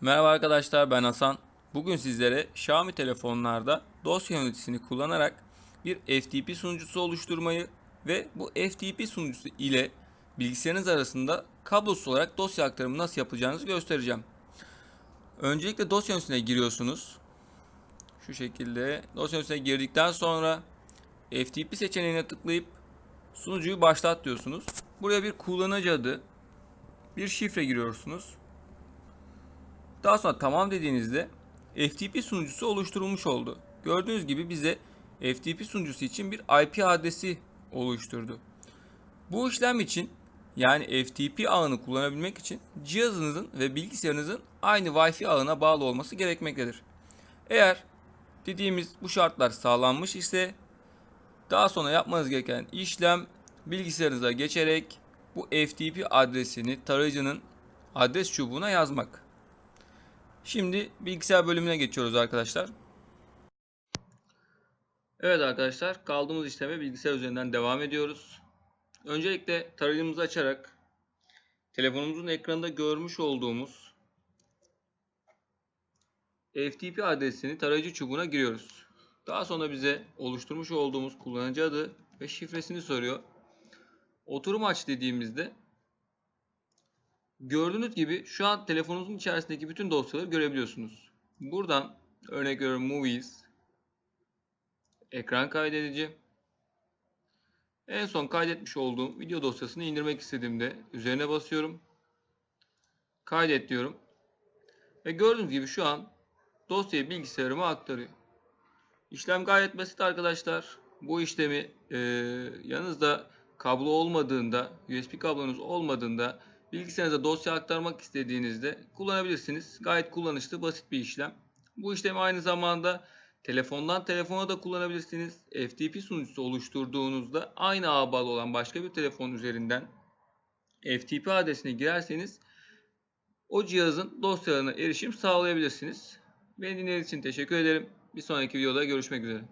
Merhaba arkadaşlar ben Hasan. Bugün sizlere Xiaomi telefonlarda dosya yöneticisini kullanarak bir FTP sunucusu oluşturmayı ve bu FTP sunucusu ile bilgisayarınız arasında kablosuz olarak dosya aktarımı nasıl yapacağınızı göstereceğim. Öncelikle dosya yöneticisine giriyorsunuz. Şu şekilde dosya yöneticisine girdikten sonra FTP seçeneğine tıklayıp sunucuyu başlat diyorsunuz. Buraya bir kullanıcı adı, bir şifre giriyorsunuz. Daha sonra tamam dediğinizde FTP sunucusu oluşturulmuş oldu. Gördüğünüz gibi bize FTP sunucusu için bir IP adresi oluşturdu. Bu işlem için yani FTP ağını kullanabilmek için cihazınızın ve bilgisayarınızın aynı Wi-Fi ağına bağlı olması gerekmektedir. Eğer dediğimiz bu şartlar sağlanmış ise daha sonra yapmanız gereken işlem bilgisayarınıza geçerek bu FTP adresini tarayıcının adres çubuğuna yazmak. Şimdi bilgisayar bölümüne geçiyoruz arkadaşlar. Evet arkadaşlar kaldığımız işleme bilgisayar üzerinden devam ediyoruz. Öncelikle tarayıcımızı açarak telefonumuzun ekranında görmüş olduğumuz FTP adresini tarayıcı çubuğuna giriyoruz. Daha sonra bize oluşturmuş olduğumuz kullanıcı adı ve şifresini soruyor. Oturum aç dediğimizde Gördüğünüz gibi şu an telefonunuzun içerisindeki bütün dosyaları görebiliyorsunuz. Buradan örnek veriyorum Movies, ekran kaydedici. En son kaydetmiş olduğum video dosyasını indirmek istediğimde üzerine basıyorum. Kaydet diyorum. Ve gördüğünüz gibi şu an dosyayı bilgisayarıma aktarıyor. İşlem gayet basit arkadaşlar. Bu işlemi e, yanınızda kablo olmadığında, USB kablonuz olmadığında bilgisayarınıza dosya aktarmak istediğinizde kullanabilirsiniz. Gayet kullanışlı, basit bir işlem. Bu işlemi aynı zamanda telefondan telefona da kullanabilirsiniz. FTP sunucusu oluşturduğunuzda aynı ağa bağlı olan başka bir telefon üzerinden FTP adresine girerseniz o cihazın dosyalarına erişim sağlayabilirsiniz. Beni dinlediğiniz için teşekkür ederim. Bir sonraki videoda görüşmek üzere.